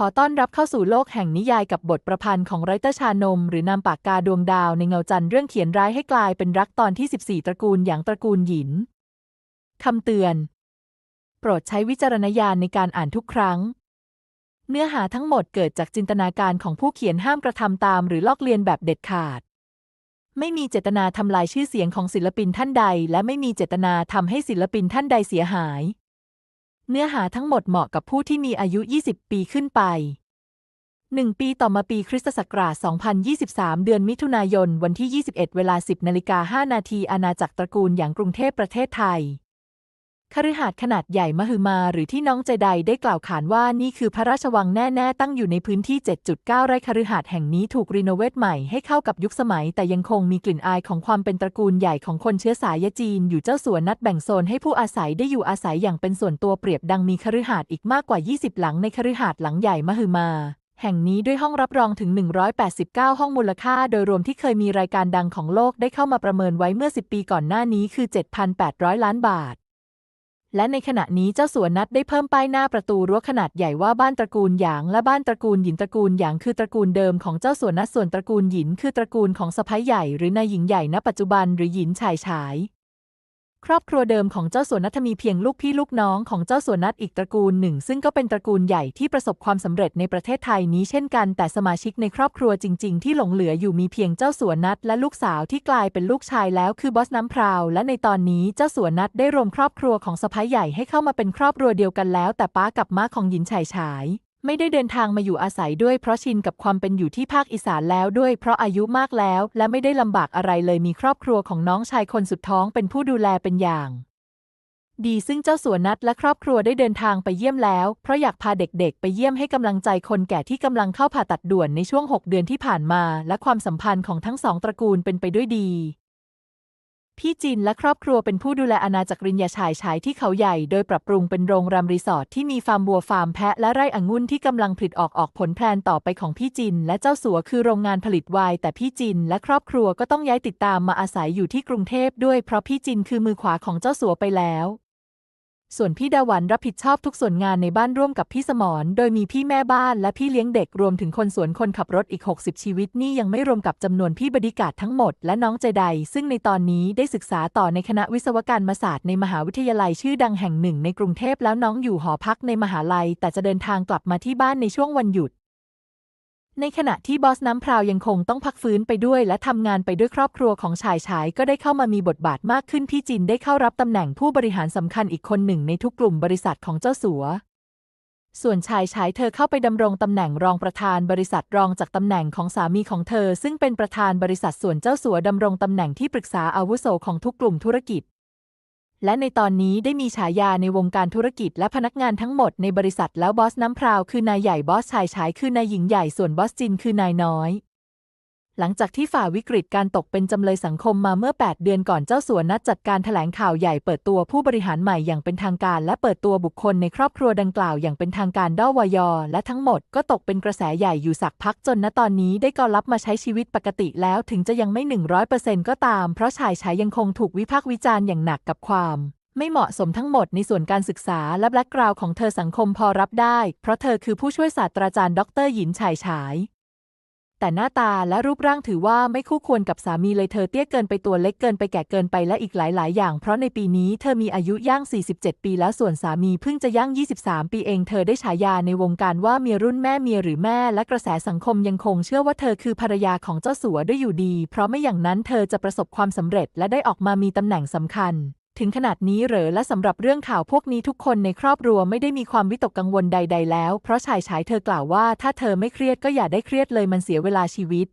ขอต้อนรับเข้าสู่โลกแห่งนิยายกับบทประพันธ์ของไรเตอร์ชานม หรือนามปากกาดวงดาวในเงาจันทร์เรื่องเขียนร้ายให้กลายเป็นรักตอนที่ 14 ตระกูลอย่างตระกูลหยิน คำเตือน โปรดใช้วิจารณญาณในการอ่านทุกครั้ง เนื้อหาทั้งหมดเกิดจากจินตนาการของผู้เขียนห้ามกระทำตาม หรือลอกเลียนแบบเด็ดขาด ไม่มีเจตนาทำลายชื่อเสียงของศิลปินท่านใด และไม่มีเจตนาทำให้ศิลปินท่านใดเสียหาย เนื้อหาทั้งหมดเหมาะกับผู้ที่มีอายุ 20 ปีขึ้นไป 1 ปีต่อมาปีคริสตศักราช 2023 เดือนมิถุนายน วันที่ 21 เวลา 10นาฬิกา5นาทีอาณาจักรตระกูลอย่างกรุงเทพประเทศไทย คฤหาสน์ขนาดใหญ่มหึมาหรือที่น้องเจไดได้กล่าวขานว่านี่คือพระราชวังแน่ ๆ ตั้งอยู่ในพื้นที่ 7.9 ไร่คฤหาสน์แห่งนี้ถูกรีโนเวทใหม่ให้เข้ากับยุคสมัย แต่ยังคงมีกลิ่นอายของความเป็นตระกูลใหญ่ของคนเชื้อสายจีน อยู่เจ้าสัวนัดแบ่งโซนให้ผู้อาศัยได้อยู่อาศัยอย่างเป็นส่วนตัวเปรียบดังมีคฤหาสน์อีกมากกว่า 20 หลังในคฤหาสน์หลังใหญ่มหึมาแห่งนี้ด้วยห้องรับรองถึง 189 ห้องมูลค่า โดยรวมที่เคยมีรายการดังของโลกได้เข้ามาประเมินไว้เมื่อ 10 ปีก่อนหน้านี้คือ 7,800 ล้านบาท และในขณะนี้เจ้าสัวนัดได้เพิ่มป้ายหน้าประตูรั้วขนาดใหญ่ว่าบ้านตระกูลหยาง และบ้านตระกูลหยินตระกูลหยางคือตระกูลเดิมของเจ้าสัวนัดส่วนตระกูลหยินคือตระกูลของสะพ้ายใหญ่ หรือนายหญิงใหญ่ณปัจจุบันหรือหยินชายชาย ครอบครัวเดิมของเจ้าสวนนัทมีเพียงลูกพี่ลูกน้องของเจ้าสวนนัทอีกตระกูลหนึ่ง ซึ่งก็เป็นตระกูลใหญ่ที่ประสบความสำเร็จในประเทศไทยนี้เช่นกัน แต่สมาชิกในครอบครัวจริง ๆ ที่หลงเหลืออยู่มีเพียงเจ้าสวนนัทและลูกสาวที่กลายเป็นลูกชายแล้วคือบอสน้ำพราว และในตอนนี้เจ้าสัวนัทได้รวมครอบครัวของสะพ้ายใหญ่ให้เข้ามาเป็นครอบครัวเดียวกันแล้ว แต่ป้ากับม้าของหญินชายฉาย ไม่ได้เดินทางมาอยู่อาศัยด้วยเพราะชินกับความเป็นอยู่ที่ภาคอีสานแล้วด้วยเพราะอายุมากแล้ว และไม่ได้ลำบากอะไรเลยมีครอบครัวของน้องชายคนสุดท้องเป็นผู้ดูแลเป็นอย่าง ดีซึ่งเจ้าสัวนัทและครอบครัวได้เดินทางไปเยี่ยมแล้ว เพราะอยากพาเด็กๆ ไปเยี่ยมให้กำลังใจคนแก่ที่กำลังเข้าผ่าตัดด่วนในช่วง 6 เดือนที่ผ่านมา และความสัมพันธ์ของทั้งสองตระกูลเป็นไปด้วยดี พี่จินและครอบครัวเป็นผู้ดูแลอาณาจักรรินยาชายชายที่เขาใหญ่ โดยปรับปรุงเป็นโรงแรมรีสอร์ทที่มีฟาร์มบัวฟาร์มแพะและไร่องุ่นที่กำลังผลิตออกออกผลแพลนต่อไปของพี่จิน และเจ้าสัวคือโรงงานผลิตไวน์แต่พี่จิน และครอบครัวก็ต้องย้ายติดตามมาอาศัยอยู่ที่กรุงเทพด้วยเพราะพี่จินคือมือขวาของเจ้าสัวไปแล้ว ส่วนพี่ดาวันรับผิดชอบทุกส่วนงานในบ้านร่วมกับพี่สมรโดยมีพี่แม่บ้านและพี่เลี้ยงเด็กรวมถึงคนสวนคนขับรถอีก 60 ชีวิตนี่ยังไม่รวมกับจำนวนพี่บดิการดทั้งหมดและน้องใจใด ซึ่งในตอนนี้ได้ศึกษาต่อในคณะวิศวกรรมศาสตร์ในมหาวิทยาลัยชื่อดังแห่งหนึ่งในกรุงเทพแล้วน้องอยู่หอพักในมหาลัย แต่จะเดินทางกลับมาที่บ้านในช่วงวันหยุด ในขณะที่บอสน้ำพราวยังคงต้องพักฟื้นไปด้วย และทำงานไปด้วยครอบครัวของชายชายก็ได้เข้ามามีบทบาทมากขึ้นพี่จินได้เข้ารับตำแหน่งผู้บริหารสำคัญอีกคนหนึ่งในทุกกลุ่มบริษัทของเจ้าสัว ส่วนชายชายเธอเข้าไปดำรงตำแหน่งรองประธานบริษัทรองจากตำแหน่งของสามีของเธอ ซึ่งเป็นประธานบริษัทส่วนเจ้าสัวดำรงตำแหน่งที่ปรึกษาอาวุโสของทุกกลุ่มธุรกิจ และในตอนนี้ได้มีฉายาในวงการธุรกิจและพนักงานทั้งหมดในบริษัทแล้วบอสน้ำพราวคือนายใหญ่บอสชายชายคือนายหญิงใหญ่ส่วนบอสจินคือนายน้อย หลังจากที่ฝ่าวิกฤตการตกเป็นจำเลยสังคมมาเมื่อ 8 เดือนก่อนเจ้าสัวนัดจัดการแถลงข่าวใหญ่เปิดตัวผู้บริหารใหม่อย่างเป็นทางการ และเปิดตัวบุคคลในครอบครัวดังกล่าวอย่างเป็นทางการด้อวยอ และทั้งหมดก็ตกเป็นกระแสใหญ่อยู่สักพักจนณตอนนี้ได้ก็รับมาใช้ชีวิตปกติแล้วถึงจะยังไม่ 100%ก็ตาม เพราะชายชายยังคงถูกวิพากษ์วิจารณ์อย่างหนักกับความไม่เหมาะสมทั้งหมดในส่วนการศึกษาและแบล็กกราวของเธอสังคมพอรับได้ เพราะเธอคือผู้ช่วยศาสตราจารย์ดรหยินชายฉาย แต่หน้าตาและรูปร่างถือว่าไม่คู่ควรกับสามีเลยเธอเตี้ยเกินไปตัวเล็กเกินไปแก่เกินไปและอีกหลาย ๆ อย่าง เพราะในปีนี้เธอมีอายุย่าง 47 ปีแล้วส่วนสามีเพิ่งจะย่าง 23 ปีเองเธอได้ฉายาในวงการว่าเมียรุ่นแม่เมียหรือแม่และกระแสสังคมยังคงเชื่อว่าเธอคือภรรยาของเจ้าสัวด้วยอยู่ดี เพราะไม่อย่างนั้นเธอจะประสบความสำเร็จและได้ออกมามีตำแหน่งสำคัญ ถึงขนาดนี้เหรอและสำหรับเรื่องข่าวพวกนี้ทุกคนในครอบครัวไม่ได้มีความวิตกกังวลใด ๆ แล้ว เพราะชายชายเธอกล่าวว่าถ้าเธอไม่เครียดก็อย่าได้เครียดเลยมันเสียเวลาชีวิต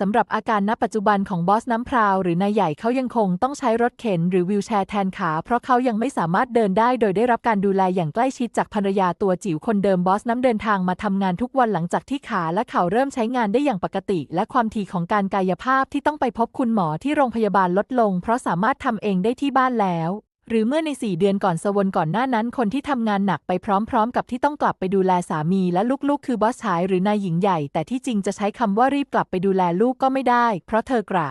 สำหรับอาการณปัจจุบันของบอสน้ำพราวหรือนายใหญ่เขายังคงต้องใช้รถเข็นหรือวีลแชร์แทนขา เพราะเขายังไม่สามารถเดินได้ โดยได้รับการดูแลอย่างใกล้ชิดจากภรรยาตัวจิ๋วคนเดิมบอสน้ำเดินทางมาทำงานทุกวันหลังจากที่ขาและเข่าเริ่มใช้งานได้อย่างปกติ และความถี่ของการกายภาพที่ต้องไปพบคุณหมอที่โรงพยาบาลลดลง เพราะสามารถทำเองได้ที่บ้านแล้ว หรือเมื่อใน 4 เดือนก่อนสวนก่อนหน้านั้นคนที่ทำงานหนักไปพร้อม ๆ กับที่ต้องกลับไปดูแลสามีและลูกๆ คือบอสชายหรือนายหญิงใหญ่ แต่ที่จริงจะใช้คำว่ารีบกลับไปดูแลลูกก็ไม่ได้ เพราะเธอกระ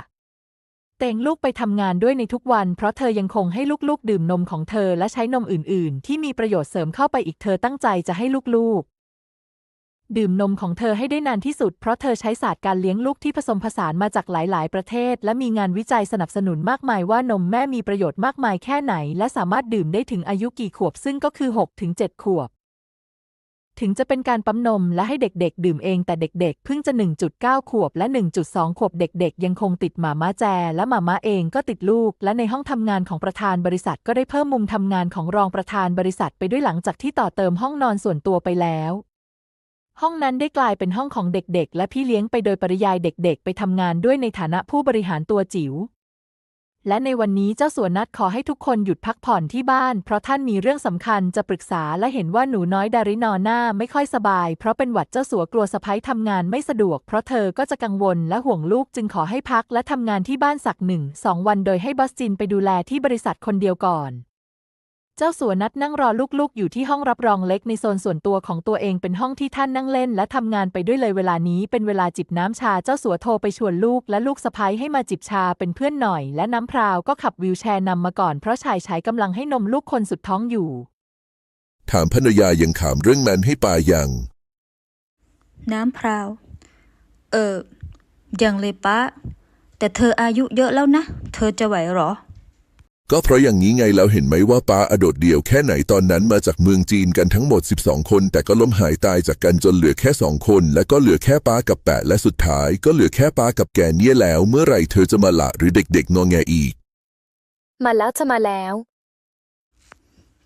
เตงลูกไปทำงานด้วยในทุกวัน เพราะเธอยังคงให้ลูกๆ ดื่มนมของเธอและใช้นมอื่น ๆ ที่มีประโยชน์เสริมเข้าไปอีกเธอตั้งใจจะให้ลูกๆ ดื่มนมของเธอให้ได้นานที่สุด เพราะเธอใช้ศาสตร์การเลี้ยงลูกที่ผสมผสานมาจากหลาย ๆ ประเทศ และมีงานวิจัยสนับสนุนมากมายว่านมแม่มีประโยชน์มากมายแค่ไหน และสามารถดื่มได้ถึงอายุกี่ขวบซึ่งก็คือ 6-7 ขวบ ถึงจะเป็นการปั๊มนมและให้เด็ก ๆ ดื่มเองแต่เด็ก ๆ เพิ่งจะ 1.9 ขวบ และ 1.2 ขวบเด็ก ๆ ยังคงติดหมาม้าแจ และหมาม้าเองก็ติดลูก และในห้องทำงานของประธานบริษัทก็ได้เพิ่มมุมทำงานของรองประธานบริษัทไปด้วยหลังจากที่ต่อเติมห้องนอนส่วนตัวไปแล้ว ห้องนั้นได้กลายเป็นห้องของเด็กๆ และพี่เลี้ยงไปโดยปริยายเด็กๆ ไปทำงานด้วยในฐานะผู้บริหารตัวจิ๋ว และในวันนี้เจ้าสัวนัดขอให้ทุกคนหยุดพักผ่อนที่บ้าน เพราะท่านมีเรื่องสำคัญจะปรึกษาและเห็นว่าหนูน้อยดารินอหน้าไม่ค่อยสบาย เพราะเป็นหวัดเจ้าสัวกลัวสะพ้ยทำงานไม่สะดวก เพราะเธอก็จะกังวลและห่วงลูกจึงขอให้พักและทำงานที่บ้านสักหนึ่งสองวันโดยให้บอสจินไปดูแลที่บริษัทคนเดียวก่อน เจ้าสัวนัดนั่งรอลูกๆ อยู่ที่ห้องรับรองเล็กในโซนส่วนตัวของตัวเองเป็นห้องที่ท่านนั่งเล่น และทำงานไปด้วยเลยเวลานี้เป็นเวลาจิบน้ำชาเจ้าสัวโทรไปชวนลูกและลูกสะพ้ยให้มาจิบชาเป็นเพื่อนหน่อย และน้ำพราวก็ขับวิวแชร์นำมาก่อนเพราะชายชายกำลังให้นมลูกคนสุดท้องอยู่ ถามภรรยายังถามเรื่องนั้นให้ปายัง น้ำพราว เออยังเลยป้าแต่เธออายุเยอะแล้วนะ เธอจะไหวหรอ ก็เพราะอย่างนี้ไงแล้วเห็นไหมว่าป้าอโดดเดี่ยวแค่ไหนตอนนั้นมาจากเมืองจีนกันทั้งหมด 12 คน แต่ก็ล้มหายตายจากกันจนเหลือแค่สองคน และก็เหลือแค่ป้ากับแปะและสุดท้าย ก็เหลือแค่ป้ากับแกเนี่ยแล้ว เมื่อไหร่เธอจะมาละหรือเด็กๆงอแงอีก มาแล้วจะมาแล้ว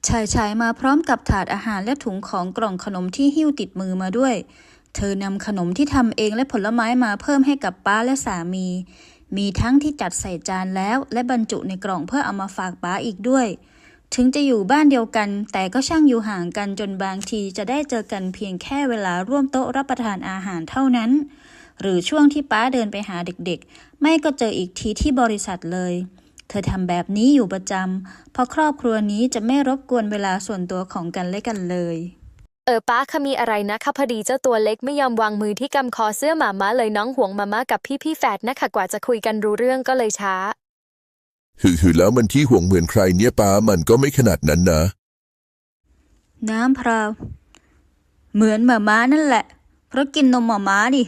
ชายชายมาพร้อมกับถาดอาหารและถุงของกล่องขนมที่หิ้วติดมือมาด้วย เธอนำขนมที่ทำเองและผลไม้มาเพิ่มให้กับป้าและสามี มีทั้งที่จัดใส่จานแล้วและบรรจุในกล่องเพื่อเอามาฝากป้าอีกด้วย ถึงจะอยู่บ้านเดียวกัน แต่ก็ช่างอยู่ห่างกันจนบางทีจะได้เจอกันเพียงแค่เวลาร่วมโต๊ะรับประทานอาหารเท่านั้น หรือช่วงที่ป้าเดินไปหาเด็กๆ ไม่ก็เจออีกทีที่บริษัทเลย เธอทำแบบนี้อยู่ประจำเพราะครอบครัวนี้จะไม่รบกวนเวลาส่วนตัวของกันและกันเลย เออป้าคะมีอะไรนะคะพอดีเจ้าตัวเล็กไม่ยอมวางมือที่กำคอเสื้อหมาม้าเลยน้องห่วงมาม่ากับพี่พี่ๆแฝดนะคะกว่าจะคุยกันรู้เรื่องก็เลยช้า หือหือแล้วมันที่ห่วงเหมือนใครเนี่ยป้ามันก็ไม่ขนาดนั้นนะ น้ำพราวเหมือนหมาม้านั่นแหละ เพราะกินนมหมาม้าดิ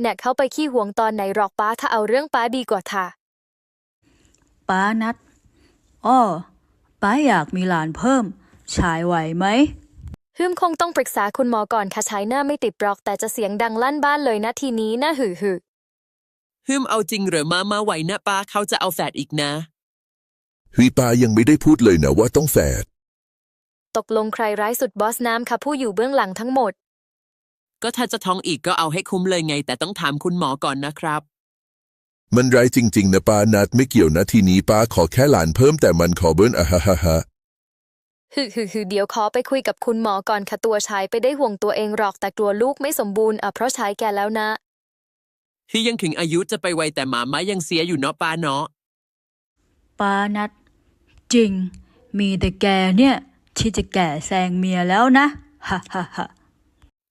แน่เข้าไปขี้ห่วงตอนไหนหรอกป้าถ้าเอาเรื่องป้าดีกว่าค่ะ ป้านัดอ้อป้าอยากมีหลานเพิ่ม ชายไหวไหม ฮึมคงต้องปรึกษาคุณหมอก่อนค่ะใช้หน้าไม่ติดบล็อก แต่จะเสียงดังลั่นบ้านเลยนะทีนี้นะหือหือฮึมเอาจริงเหรือมามาไหวนะป้าเขาจะเอาแฝดอีกนะหุยป้ายังไม่ได้พูดเลยนะว่าต้องแฝด ตกลงใครร้ายสุดบอสน้ำค่ะผู้อยู่เบื้องหลังทั้งหมด ก็ถ้าจะท้องอีกก็เอาให้คุ้มเลยไง แต่ต้องถามคุณหมอก่อนนะครับ มันร้ายจริง ๆ นะป้านัดไม่เกี่ยวนะทีนี้ป้าขอแค่หลานเพิ่มแต่มันขอเบิ้ลอะฮะฮะฮะ ฮึฮึฮึเดี๋ยวขอไปคุยกับคุณหมอก่อนค่ะตัวชายไปได้ห่วงตัวเองหรอกแต่กลัวลูกไม่สมบูรณ์อะเพราะชายแก่แล้วนะ ที่ยังถึงอายุจะไปไวแต่หมาม้ายังเสียอยู่เนาะป้าเนาะป้านัด จริง มีแต่แกเนี่ย ที่จะแก่แซงเมียแล้วนะฮ่าฮ่าฮ่า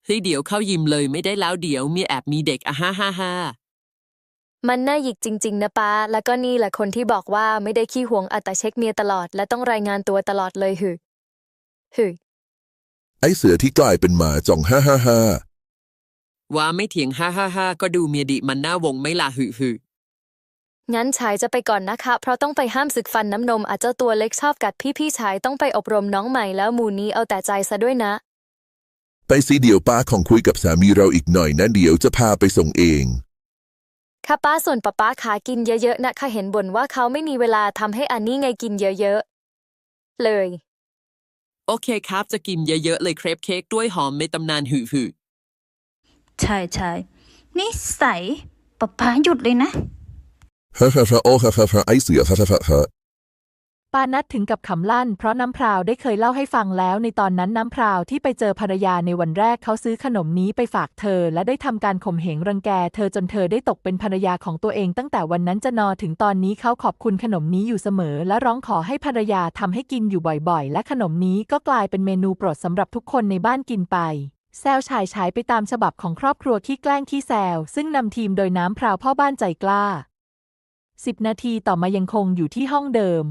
เฮ้ยเดี๋ยวเข้ายิมเลยไม่ได้แล้วเดี๋ยวมีแอบมีเด็กอะฮ่าฮ่าฮ่ามันน่าหยิกจริง ๆ นะป้า แล้วก็นี่แหละคนที่บอกว่าไม่ได้ขี้ห่วงอัตเช็คเมียตลอด และต้องรายงานตัวตลอดเลยหื อหือไอเสือที่กลายเป็นหมาจ่องฮ่าฮ่าฮ่าว่าไม่เถียงฮ่าฮ่าฮ่าก็ดูเมียดิมันหน้าวงไม่ละหือหืองั้นชายจะไปก่อนนะคะ เพราะต้องไปห้ามศึกฟันน้ำนมอาจเจ้าตัวเล็กชอบกัดพี่พี่ๆชายต้องไปอบรมน้องใหม่แล้วหมูนี้เอาแต่ใจซะด้วยนะ ไปสิเดี๋ยวป้าของคุยกับสามีเราอีกหน่อยนะเดี๋ยวจะพาไปส่งเอง ค่ะป้าส่วนป้าป้าขากินเยอะๆนะคะเห็นบ่นว่าเขาไม่มีเวลาทำให้อันนี้ไงกินเยอะๆเลย โอเคครับ จะกินเยอะๆเลยเครปเค้กด้วยหอมในตำนานหือหือใช่ใช่นิสัยป้าป้าหยุดเลยนะ ฮ่าฮ่าฮ่าโอ้ฮ่าฮ่าฮ่าไอเสือฮ่าฮ่าฮ่าฮ่า ปานัดถึงกับขำลั่น เพราะน้ำพราวได้เคยเล่าให้ฟังแล้ว ในตอนนั้นน้ำพราวที่ไปเจอภรรยาในวันแรกเขาซื้อขนมนี้ไปฝากเธอ และได้ทำการข่มเหงรังแก เธอจนเธอได้ตกเป็นภรรยาของตัวเองตั้งแต่วันนั้นจะนอถึงตอนนี้เขาขอบคุณขนมนี้อยู่เสมอ และร้องขอให้ภรรยาทำให้กินอยู่บ่อยๆ และขนมนี้ก็กลายเป็นเมนูโปรดสำหรับทุกคนในบ้านกินไปแซวชายฉายไปตามฉบับของครอบครัวขี้แกล้งขี้แซวซึ่งนำทีมโดยน้ำพราวพ่อบ้านใจกล้าสิบนาทีต่อมายังคงอยู่ที่ห้องเดิม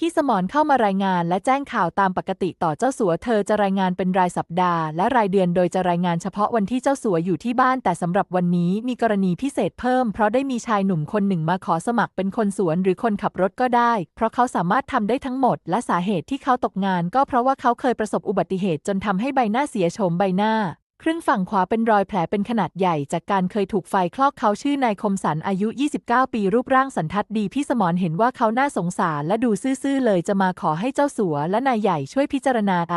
พี่สมรเข้ามารายงานและแจ้งข่าวตามปกติต่อเจ้าสัวเธอจะรายงานเป็นรายสัปดาห์และรายเดือนโดยจะรายงานเฉพาะวันที่เจ้าสัวอยู่ที่บ้านแต่สำหรับวันนี้มีกรณีพิเศษเพิ่ม เพราะได้มีชายหนุ่มคนหนึ่งมาขอสมัครเป็นคนสวนหรือคนขับรถก็ได้ เพราะเขาสามารถทำได้ทั้งหมด และสาเหตุที่เขาตกงาน ก็เพราะว่าเขาเคยประสบอุบัติเหตุจนทำให้ใบหน้าเสียโฉมใบหน้า ครึ่งฝั่งขวาเป็นรอยแผลเป็นขนาดใหญ่ จากการเคยถูกไฟคลอกเขาชื่อนายคมสันอายุ 29 ปีรูปร่างสันทัดดีพี่สมรเห็นว่าเขาน่าสงสารและดูซื่อๆเลยจะมาขอให้เจ้าสัวและนายใหญ่ช่วยพิจารณาไอ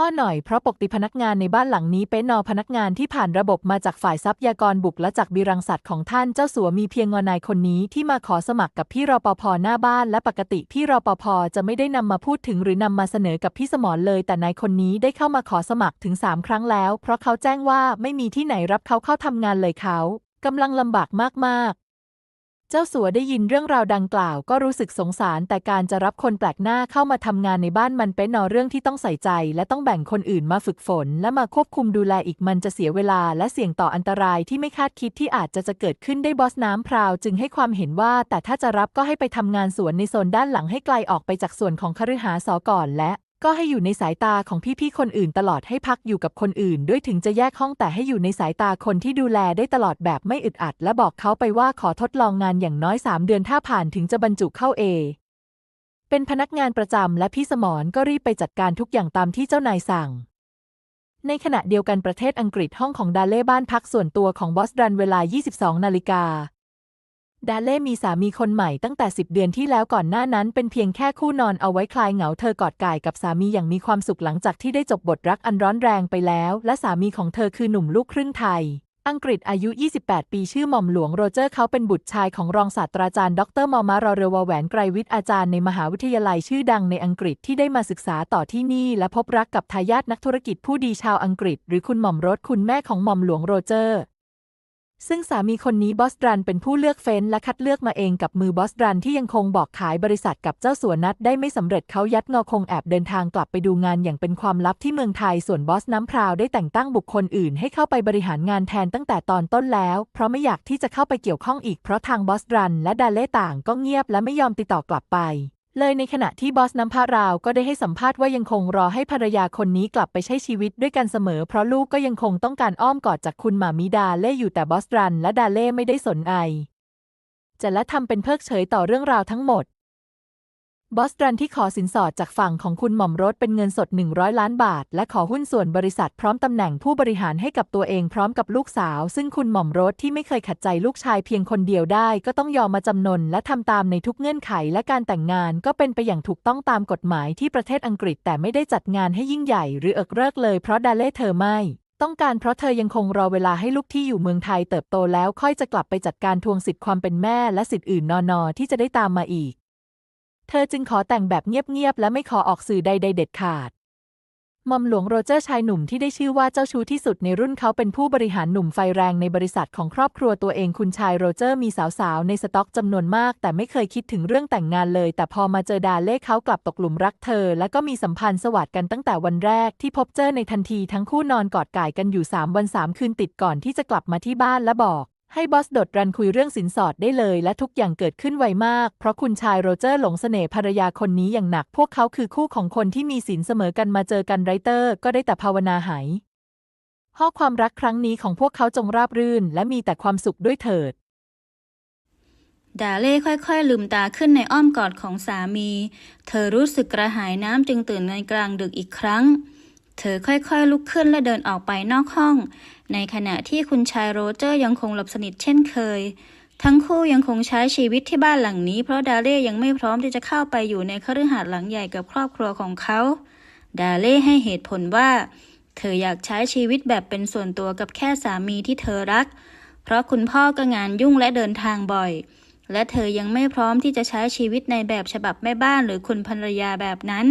พ่อหน่อยเพราะปกติพนักงานในบ้านหลังนี้เป็นนอพนักงานที่ผ่านระบบมาจากฝ่ายทรัพยากรบุกและจากบิรังสัตว์ของท่านเจ้าสัวมีเพียงงอนายคนนี้ที่มาขอสมัครกับพี่รปภหน้าบ้านและปกติพี่รปภจะไม่ได้นำมาพูดถึงหรือนำมาเสนอกับพี่สมรเลย แต่นายคนนี้ได้เข้ามาขอสมัครถึงสามครั้งแล้ว เพราะเขาแจ้งว่าไม่มีที่ไหนรับเขาเข้าทำงานเลยเขากำลังลำบากมากๆ เจ้าสัวได้ยินเรื่องราวดังกล่าวก็รู้สึกสงสาร แต่การจะรับคนแปลกหน้าเข้ามาทำงานในบ้านมันเป็นนอเรื่องที่ต้องใส่ใจ และต้องแบ่งคนอื่นมาฝึกฝน และมาควบคุมดูแลอีกมันจะเสียเวลา และเสี่ยงต่ออันตรายที่ไม่คาดคิดที่อาจจะจะเกิดขึ้นได้บอสน้ำพราวจึงให้ความเห็นว่า แต่ถ้าจะรับก็ให้ไปทำงานสวนในโซนด้านหลังให้ไกลออกไปจากส่วนของคฤหาสน์ก่อนและ ก็ให้อยู่ในสายตาของพี่ๆคนอื่นตลอดให้พักอยู่กับคนอื่น ด้วยถึงจะแยกห้องแต่ให้อยู่ในสายตาคนที่ดูแลได้ตลอดแบบไม่อึดอัด และบอกเขาไปว่าขอทดลองงานอย่างน้อย 3 เดือนถ้าผ่านถึงจะบรรจุเข้าเอ เป็นพนักงานประจำและพี่สมรก็รีบไปจัดการทุกอย่างตามที่เจ้านายสั่งในขณะเดียวกันประเทศอังกฤษห้องของดาเล่บ้านพักส่วนตัวของบอสดันเวลา 22 นาฬิกา ดาเล่มีสามีคนใหม่ตั้งแต่ 10 เดือนที่แล้วก่อนหน้านั้นเป็นเพียงแค่คู่นอนเอาไว้คลายเหงาเธอกอดกายกับสามีอย่างมีความสุขหลังจากที่ได้จบบทรักอันร้อนแรงไปแล้ว และสามีของเธอคือหนุ่มลูกครึ่งไทย อังกฤษอายุ 28 ปีชื่อหม่อมหลวงโรเจอร์เขาเป็นบุตรชายของรองศาสตราจารย์ดรมอมารอเรวแหวนไกรวิทย์อาจารย์ในมหาวิทยาลัยชื่อดังในอังกฤษที่ได้มาศึกษาต่อที่นี่ และพบรักกับทายาทนักธุรกิจผู้ดีชาวอังกฤษ หรือคุณหม่อมรสคุณแม่ของหม่อมหลวงโรเจอร์ ซึ่งสามีคนนี้บอสรันเป็นผู้เลือกเฟ้นและคัดเลือกมาเองกับมือบอสรันที่ยังคงบอกขายบริษัทกับเจ้าสัวนัดได้ไม่สำเร็จเขายัดงอคงแอบเดินทางกลับไปดูงานอย่างเป็นความลับที่เมืองไทยส่วนบอสน้ำพราวได้แต่งตั้งบุคคลอื่นให้เข้าไปบริหารงานแทนตั้งแต่ตอนต้นแล้ว เพราะไม่อยากที่จะเข้าไปเกี่ยวข้องอีกเพราะทางบอสรันและดาเล่ต่างก็เงียบและไม่ยอมติดต่อกลับไป เลยในขณะที่บอสน้ำพาราวก็ได้ให้สัมภาษณ์ว่ายังคงรอให้ภรรยาคนนี้กลับไปใช้ชีวิตด้วยกันเสมอ เพราะลูกก็ยังคงต้องการอ้อมกอดจากคุณหมามิดาเล่อยู่แต่บอสรันและดาเล่ไม่ได้สนใจจะและทำเป็นเพิกเฉยต่อเรื่องราวทั้งหมด บอสรันที่ขอสินสอดจากฝั่งของคุณหม่อมรถเป็นเงินสด 100 ล้านบาท และขอหุ้นส่วนบริษัทพร้อมตำแหน่งผู้บริหารให้กับตัวเองพร้อมกับลูกสาว ซึ่งคุณหม่อมรถที่ไม่เคยขัดใจลูกชายเพียงคนเดียวได้ ก็ต้องยอมมาจำนนและทำตามในทุกเงื่อนไขและการแต่งงานก็เป็นไปอย่างถูกต้องตามกฎหมายที่ประเทศอังกฤษแต่ไม่ได้จัดงานให้ยิ่งใหญ่หรือเอิกเริกเลยเพราะดาเล่เธอไม่ต้องการเพราะเธอยังคงรอเวลาให้ลูกที่อยู่เมืองไทยเติบโตแล้วค่อยจะกลับไปจัดการทวงสิทธิ์ความเป็นแม่และสิทธิ์อื่นนอนๆที่จะได้ตามมาอีก เธอจึงขอแต่งแบบเงียบๆและไม่ขอออกสื่อใด ๆ เด็ดขาดมอมหลวงโรเจอร์ชายหนุ่มที่ได้ชื่อว่าเจ้าชู้ที่สุดในรุ่นเขาเป็นผู้บริหารหนุ่มไฟแรงในบริษัทของครอบครัวตัวเองคุณชายโรเจอร์มีสาวๆ ในสต็อกจำนวนมาก แต่ไม่เคยคิดถึงเรื่องแต่งงานเลย แต่พอมาเจอดาเล่เขากลับตกหลุมรักเธอ และก็มีสัมพันธ์สวัสดกันตั้งแต่วันแรกที่พบเจอในทันทีทั้งคู่นอนกอดก่ายกันอยู่ 3 วัน 3 คืนติดก่อนที่จะกลับมาที่บ้านและบอก ให้บอสดดรันคุยเรื่องสินสอดได้เลย และทุกอย่างเกิดขึ้นไวมาก เพราะคุณชายโรเจอร์หลงเสน่ห์ภรรยาคนนี้อย่างหนัก พวกเขาคือคู่ของคนที่มีสินเสมอกันมาเจอกันไรเตอร์ ก็ได้แต่ภาวนาหายข้อความรักครั้งนี้ของพวกเขาจงราบรื่น และมีแต่ความสุขด้วยเถิด ดาเล่ค่อยๆ ลืมตาขึ้นในอ้อมกอดของสามี เธอรู้สึกกระหายน้ำจึงตื่นในกลางดึกอีกครั้ง เธอค่อยๆลุกขึ้นและเดินออกไปนอกห้อง ในขณะที่คุณชายโรเจอร์ยังคงหลับสนิทเช่นเคย ทั้งคู่ยังคงใช้ชีวิตที่บ้านหลังนี้ เพราะดาเล่ยังไม่พร้อมที่จะเข้าไปอยู่ในคฤหาสน์หลังใหญ่กับครอบครัวของเขา ดาเล่ให้เหตุผลว่า เธออยากใช้ชีวิตแบบเป็นส่วนตัวกับแค่สามีที่เธอรัก เพราะคุณพ่อก็งานยุ่งและเดินทางบ่อย และเธอยังไม่พร้อมที่จะใช้ชีวิตในแบบฉบับแม่บ้านหรือคุณภรรยาแบบนั้น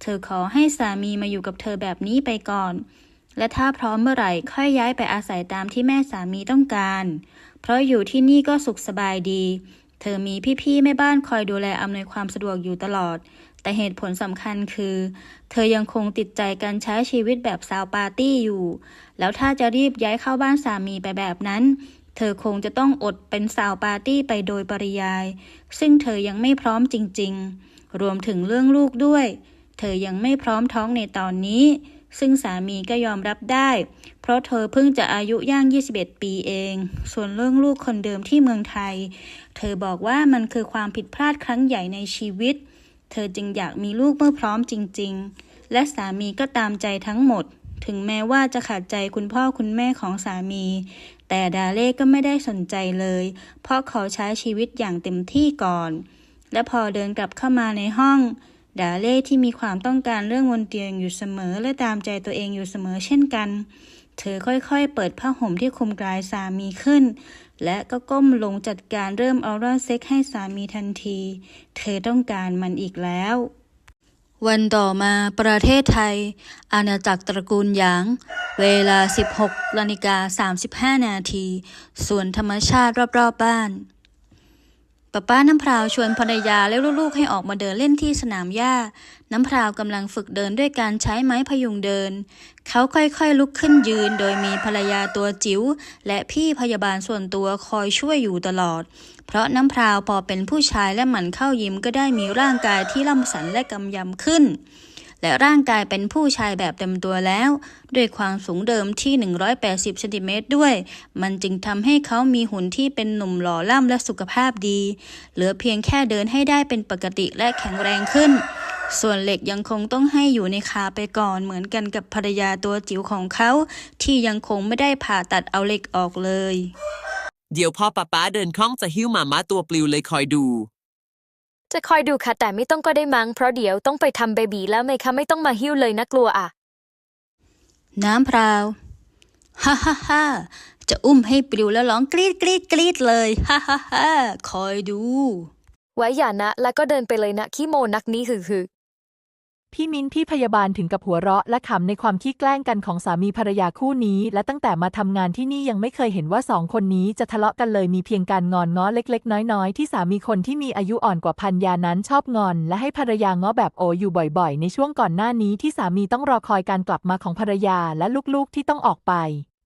เธอขอให้สามีมาอยู่กับเธอแบบนี้ไปก่อน และถ้าพร้อมเมื่อไหร่ค่อยย้ายไปอาศัยตามที่แม่สามีต้องการ เพราะอยู่ที่นี่ก็สุขสบายดี เธอมีพี่ๆแม่บ้านคอยดูแลอำนวยความสะดวกอยู่ตลอด แต่เหตุผลสำคัญคือ เธอยังคงติดใจการใช้ชีวิตแบบสาวปาร์ตี้อยู่ แล้วถ้าจะรีบย้ายเข้าบ้านสามีไปแบบนั้นเธอคงจะต้องอดเป็นสาวปาร์ตี้ไปโดยปริยาย ซึ่งเธอยังไม่พร้อมจริง ๆ รวมถึงเรื่องลูกด้วย เธอยังไม่พร้อมท้องในตอนนี้ ซึ่งสามีก็ยอมรับได้ เพราะเธอเพิ่งจะอายุย่าง 21 ปีเอง ส่วนเรื่องลูกคนเดิมที่เมืองไทย เธอบอกว่ามันคือความผิดพลาดครั้งใหญ่ในชีวิต เธอจึงอยากมีลูกเมื่อพร้อมจริง ๆ และสามีก็ตามใจทั้งหมด ถึงแม้ว่าจะขัดใจคุณพ่อคุณแม่ของสามี แต่ดาเล่ก็ไม่ได้สนใจเลย เพราะเขาใช้ชีวิตอย่างเต็มที่ก่อน และพอเดินกลับเข้ามาในห้อง ดาเล่ที่มีความต้องการเรื่องบนเตียงอยู่เสมอและตามใจตัวเองอยู่เสมอเช่นกัน เธอค่อยๆ เปิดผ้าห่มที่คลุมกายสามีขึ้น และก็ก้มลงจัดการเริ่มเออร่าเซ็กให้สามีทันที เธอต้องการมันอีกแล้ว วันต่อมาประเทศไทย อาณาจักรตระกูลหยาง เวลา 16นาฬิกา35 นาทีส่วนธรรมชาติรอบๆบ้าน ป้าป้าน้ำพราวชวนภรรยาและลูกๆให้ออกมาเดินเล่นที่สนามหญ้า น้ำพราวกำลังฝึกเดินด้วยการใช้ไม้พยุงเดิน เขาค่อยๆลุกขึ้นยืน โดยมีภรรยาตัวจิ๋วและพี่พยาบาลส่วนตัวคอยช่วยอยู่ตลอด เพราะน้ำพราวพอเป็นผู้ชายและหมั่นเข้ายิมก็ได้มีร่างกายที่ล่ำสันและกำยำขึ้น และร่างกายเป็นผู้ชายแบบเต็มตัวแล้ว ด้วยความสูงเดิมที่ 180เซนติเมตรด้วย มันจึงทำให้เขามีหุ่นที่เป็นหนุ่มหล่อล่ำและสุขภาพดี เหลือเพียงแค่เดินให้ได้เป็นปกติและแข็งแรงขึ้น ส่วนเหล็กยังคงต้องให้อยู่ในขาไปก่อนเหมือนกันกับภรรยาตัวจิ๋วของเขา ที่ยังคงไม่ได้ผ่าตัดเอาเหล็กออกเลย เดี๋ยวพ่อป้าป๊าเดินคล่องจะหิ้วหมาม้าตัวปลิวเลยคอยดู จะคอยดูค่ะแต่ไม่ต้องก็ได้มั้งเพราะเดี๋ยวต้องไปทำเบบีแล้วไหมคะไม่ต้องมาหิ้วเลยนะกลัวอะ น้ำพราวฮ่าฮ่าฮ่าจะอุ้มให้ปลิวแล้วร้องกรีดกรีดกรีดเลยฮ่าฮ่าฮ่าคอยดู ไว้อย่านะ แล้วก็เดินไปเลยนะขี้โมนักนี้คือคือ พี่มิ้นพี่พยาบาลถึงกับหัวเราะและขำในความขี้แกล้งกันของสามีภรรยาคู่นี้ และตั้งแต่มาทำงานที่นี่ยังไม่เคยเห็นว่าสองคนนี้จะทะเลาะกันเลยมีเพียงการงอนง้อเล็ก ๆ น้อย ๆ ที่สามีคนที่มีอายุอ่อนกว่าพันยานั้นชอบงอน และให้ภรรยาง้อแบบโออยู่บ่อย ๆ ในช่วงก่อนหน้านี้ที่สามีต้องรอคอยการกลับมาของภรรยาและลูกๆที่ต้องออกไป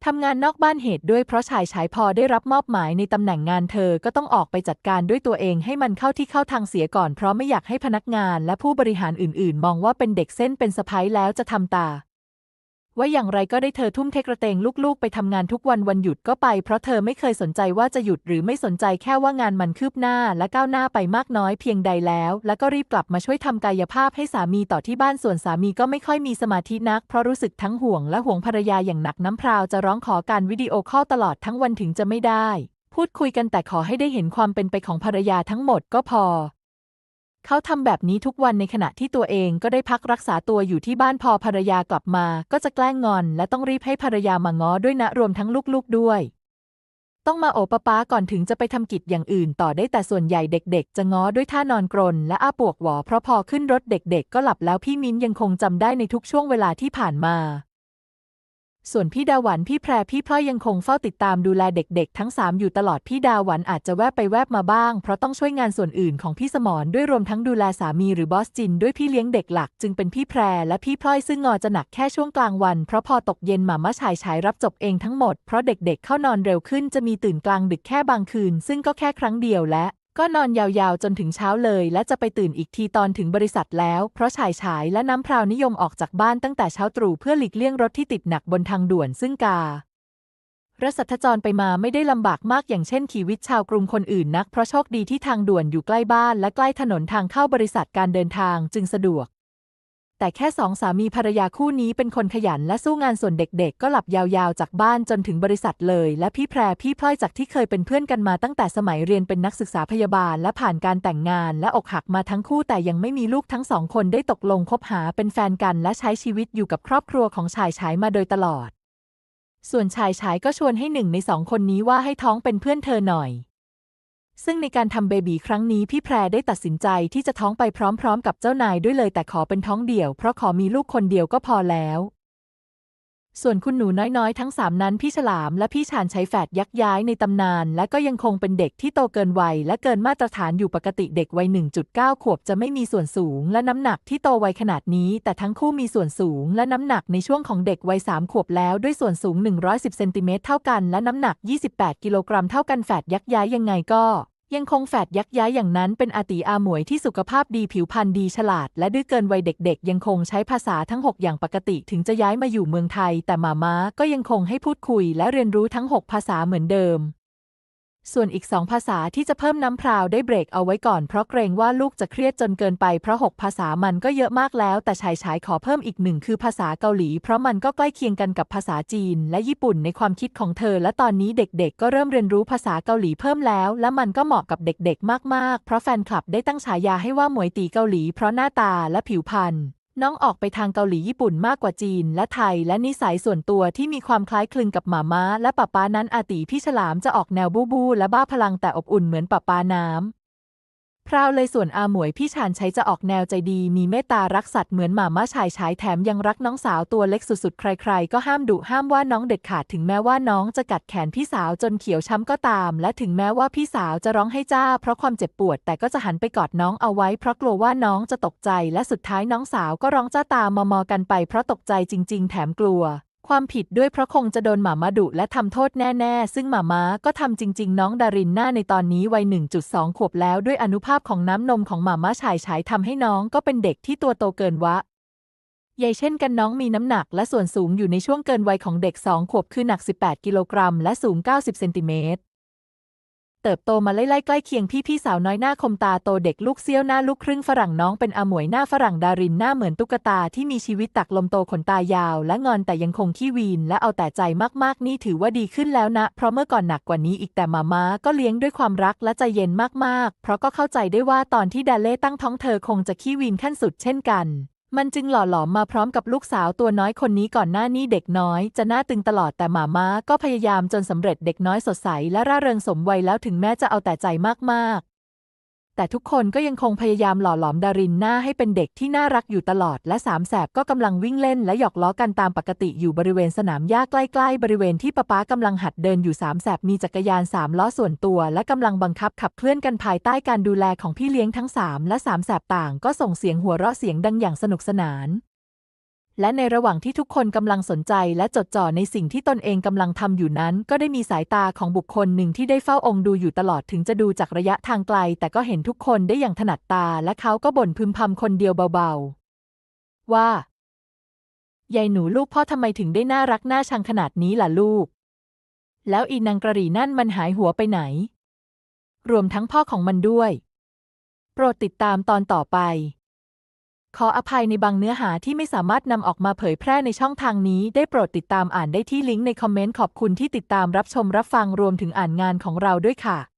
ทำงานนอกบ้านเหตุด้วยเพราะชายฉายพอได้รับมอบหมายในตำแหน่งงานเธอก็ต้องออกไปจัดการด้วยตัวเองให้มันเข้าที่เข้าทางเสียก่อนเพราะไม่อยากให้พนักงานและผู้บริหารอื่นๆ มองว่าเป็นเด็กเส้นเป็นสะพ้ายแล้วจะทำตา ว่าอย่างไรก็ได้เธอทุ่มเทกระเตงลูกๆ ไปทำงานทุกวันวันหยุดก็ไป เพราะเธอไม่เคยสนใจว่าจะหยุดหรือไม่สนใจแค่ว่างานมันคืบหน้าและก้าวหน้าไปมากน้อยเพียงใดแล้ว แล้วก็รีบกลับมาช่วยทำกายภาพให้สามีต่อที่บ้านส่วนสามีก็ไม่ค่อยมีสมาธินัก เพราะรู้สึกทั้งห่วงและห่วงภรรยาอย่างหนักน้ำพราวจะร้องขอการวิดีโอคอลตลอดทั้งวันถึงจะไม่ได้ พูดคุยกันแต่ขอให้ได้เห็นความเป็นไปของภรรยาทั้งหมดก็พอ เขาทำแบบนี้ทุกวันในขณะที่ตัวเองก็ได้พักรักษาตัวอยู่ที่บ้านพอภรรยากลับมา ก็จะแกล้งงอน และต้องรีบให้ภรรยามาง้อด้วยนะรวมทั้งลูกๆด้วย ต้องมาโอปป้าก่อนถึงจะไปทำกิจอย่างอื่นต่อได้แต่ส่วนใหญ่เด็กๆ จะง้อด้วยท่านอนกรน และอ้าปวกหวอเพราะพอขึ้นรถเด็กๆ ก็หลับแล้วพี่มิ้นยังคงจำได้ในทุกช่วงเวลาที่ผ่านมา ส่วนพี่ดาหวันพี่แพรพี่พลอยยังคงเฝ้าติดตามดูแลเด็กๆ ทั้งสามอยู่ตลอดพี่ดาหวันอาจจะแวบไปแวบมาบ้าง เพราะต้องช่วยงานส่วนอื่นของพี่สมรด้วยรวมทั้งดูแลสามีหรือบอสจินด้วยพี่เลี้ยงเด็กหลัก จึงเป็นพี่แพรและพี่พลอยซึ่งงอจะหนักแค่ช่วงกลางวัน เพราะพอตกเย็นหมาม่าชายชายรับจบเองทั้งหมดเพราะเด็กๆ เข้านอนเร็วขึ้นจะมีตื่นกลางดึกแค่บางคืน ซึ่งก็แค่ครั้งเดียวและ ก็นอนยาวๆจนถึงเช้าเลย และจะไปตื่นอีกทีตอนถึงบริษัทแล้ว เพราะชายชายและน้ำพราวนิยมออกจากบ้านตั้งแต่เช้าตรู่เพื่อหลีกเลี่ยงรถที่ติดหนักบนทางด่วนซึ่งการสัทจรไปมาไม่ได้ลำบากมากอย่างเช่นขีวิตชาวกรุงคนอื่นนัก เพราะโชคดีที่ทางด่วนอยู่ใกล้บ้านและใกล้ถนนทางเข้าบริษัทการเดินทางจึงสะดวก แต่แค่สองสามีภรรยาคู่นี้เป็นคนขยันและสู้งานส่วนเด็กๆ ก็หลับยาวๆ จากบ้านจนถึงบริษัทเลย และพี่แพรพี่พลอยจากที่เคยเป็นเพื่อนกันมาตั้งแต่สมัยเรียนเป็นนักศึกษาพยาบาล และผ่านการแต่งงานและอกหักมาทั้งคู่แต่ยังไม่มีลูกทั้งสองคนได้ตกลงคบหาเป็นแฟนกันและใช้ชีวิตอยู่กับครอบครัวของชายชายมาโดยตลอด ส่วนชายชายก็ชวนให้หนึ่งในสองคนนี้ว่าให้ท้องเป็นเพื่อนเธอหน่อย ซึ่งในการทำเบบีครั้งนี้พี่แพรได้ตัดสินใจที่จะท้องไปพร้อมๆ กับเจ้านายด้วยเลยแต่ขอเป็นท้องเดี่ยวเพราะขอมีลูกคนเดียวก็พอแล้ว ส่วนคุณหนูน้อยๆ ทั้งสามนั้นพี่ฉลามและพี่ชานใช้แฝดยักย้ายในตำนาน และก็ยังคงเป็นเด็กที่โตเกินวัยและเกินมาตรฐานอยู่ปกติเด็กวัย 1.9 ขวบจะไม่มีส่วนสูงและน้ำหนักที่โตไวขนาดนี้ แต่ทั้งคู่มีส่วนสูงและน้ำหนักในช่วงของเด็กวัย 3 ขวบแล้วด้วยส่วนสูง 110เซนติเมตรเท่ากันและน้ำหนัก 28 กิโลกรัมเท่ากันแฝดยักย้ายยังไงก็ ยังคงแฝดยักย้ายอย่างนั้นเป็นอาติอาหมวยที่สุขภาพดีผิวพรรณดีฉลาด และดื้อเกินวัยเด็กๆ ยังคงใช้ภาษาทั้ง 6 อย่างปกติถึงจะย้ายมาอยู่เมืองไทย แต่หมาม้าก็ยังคงให้พูดคุยและเรียนรู้ทั้ง 6 ภาษาเหมือนเดิม ส่วนอีกสองภาษาที่จะเพิ่มน้ำพราวได้เบรกเอาไว้ก่อนเพราะเกรงว่าลูกจะเครียดจนเกินไปเพราะ 6 ภาษามันก็เยอะมากแล้ว แต่ชายชายขอเพิ่มอีกหนึ่งคือภาษาเกาหลี เพราะมันก็ใกล้เคียงกันกับภาษาจีน และญี่ปุ่นในความคิดของเธอ และตอนนี้เด็กๆ ก็เริ่มเรียนรู้ภาษาเกาหลีเพิ่มแล้ว และมันก็เหมาะกับเด็กๆ มากๆ เพราะแฟนคลับได้ตั้งฉายาให้ว่าหมวยตีเกาหลี เพราะหน้าตาและผิวพรรณ น้องออกไปทางเกาหลีญี่ปุ่นมากกว่าจีน และไทย และนิสัยส่วนตัวที่มีความคล้ายคลึงกับหมาม้า และป้าป้านั้นอาตีพี่ฉลามจะออกแนวบู้บูและบ้าพลังแต่อบอุ่นเหมือนป้าป้าน้ำ พราวเลยส่วนอาหมวยพี่ชานใช้จะออกแนวใจดี มีเมตตารักสัตว์เหมือนหมาม้าชายชายแถมยังรักน้องสาวตัวเล็กสุดๆ ใครๆ ก็ห้ามดุห้ามว่าน้องเด็ดขาดถึงแม้ว่าน้องจะกัดแขนพี่สาวจนเขียวช้ำก็ตาม และถึงแม้ว่าพี่สาวจะร้องให้จ้า เพราะความเจ็บปวด แต่ก็จะหันไปกอดน้องเอาไว้ เพราะกลัวว่าน้องจะตกใจ และสุดท้ายน้องสาวก็ร้องจ้าตามมอๆกันไปเพราะตกใจจริง ๆ แถมกลัว ความผิดด้วยเพราะคงจะโดนหมามาดุและทำโทษแน่ๆ ซึ่งหมาม้าก็ทำจริง ๆ น้องดารินหน้าในตอนนี้วัย 1.2 ขวบแล้วด้วยอนุภาพของน้ำนมของหมาม้าชายฉายทำให้น้องก็เป็นเด็กที่ตัวโตเกินวะใหญ่เช่นกันน้องมีน้ำหนักและส่วนสูงอยู่ในช่วงเกินวัยของเด็ก 2 ขวบคือหนัก 18 กิโลกรัมและสูง 90 เซนติเมตร เติบโตมาไล่ๆใกล้เคียงพี่พี่สาวน้อยหน้าคมตาโตเด็กลูกเซี่ยวหน้าลูกครึ่งฝรั่งน้องเป็นอมวยหน้าฝรั่งดารินหน้าเหมือนตุ๊กตาที่มีชีวิตตักลมโตขนตายาว และงอนแต่ยังคงขี้วีนและเอาแต่ใจมากๆ นี่ถือว่าดีขึ้นแล้วนะ เพราะเมื่อก่อนหนักกว่านี้อีกแต่มาม้าก็เลี้ยงด้วยความรักและใจเย็นมากๆ เพราะก็เข้าใจได้ว่าตอนที่ดาเล่ตั้งท้องเธอคงจะขี้วีนขั้นสุดเช่นกัน มันจึงหล่อหลอมมาพร้อมกับลูกสาวตัวน้อยคนนี้ก่อนหน้านี้เด็กน้อย จะหน้าตึงตลอดแต่หมาม้าก็พยายามจนสำเร็จเด็กน้อยสดใสและร่าเริงสมวัยแล้วถึงแม้จะเอาแต่ใจมาก แต่ทุกคนก็ยังคงพยายามหล่อหลอมดารินหน้าให้เป็นเด็กที่น่ารักอยู่ตลอด และสามแสบก็กำลังวิ่งเล่นและหยอกล้อกันตามปกติอยู่บริเวณสนามหญ้าใกล้ๆ บริเวณที่ป๊าป๊ากำลังหัดเดินอยู่สามแสบมีจักรยานสามล้อส่วนตัว และกำลังบังคับขับเคลื่อนกันภายใต้การดูแลของพี่เลี้ยงทั้งสามและสามแสบต่างก็ส่งเสียงหัวเราะเสียงดังอย่างสนุกสนาน และในระหว่างที่ทุกคนกำลังสนใจและจดจ่อในสิ่งที่ตนเองกำลังทำอยู่นั้น ก็ได้มีสายตาของบุคคลหนึ่งที่ได้เฝ้าองค์ดูอยู่ตลอดถึงจะดูจากระยะทางไกล แต่ก็เห็นทุกคนได้อย่างถนัดตา และเขาก็บ่นพึมพำคนเดียวเบาๆ ว่ายายหนูลูกพ่อทำไมถึงได้น่ารักน่าชังขนาดนี้ล่ะลูก แล้วอีนางกระหรี่นั่นมันหายหัวไปไหน รวมทั้งพ่อของมันด้วย โปรดติดตามตอนต่อไป ขออภัยในบางเนื้อหาที่ไม่สามารถนำออกมาเผยแพร่ในช่องทางนี้ ได้โปรดติดตามอ่านได้ที่ลิงก์ในคอมเมนต์ขอบคุณที่ติดตามรับชมรับฟังรวมถึงอ่านงานของเราด้วยค่ะ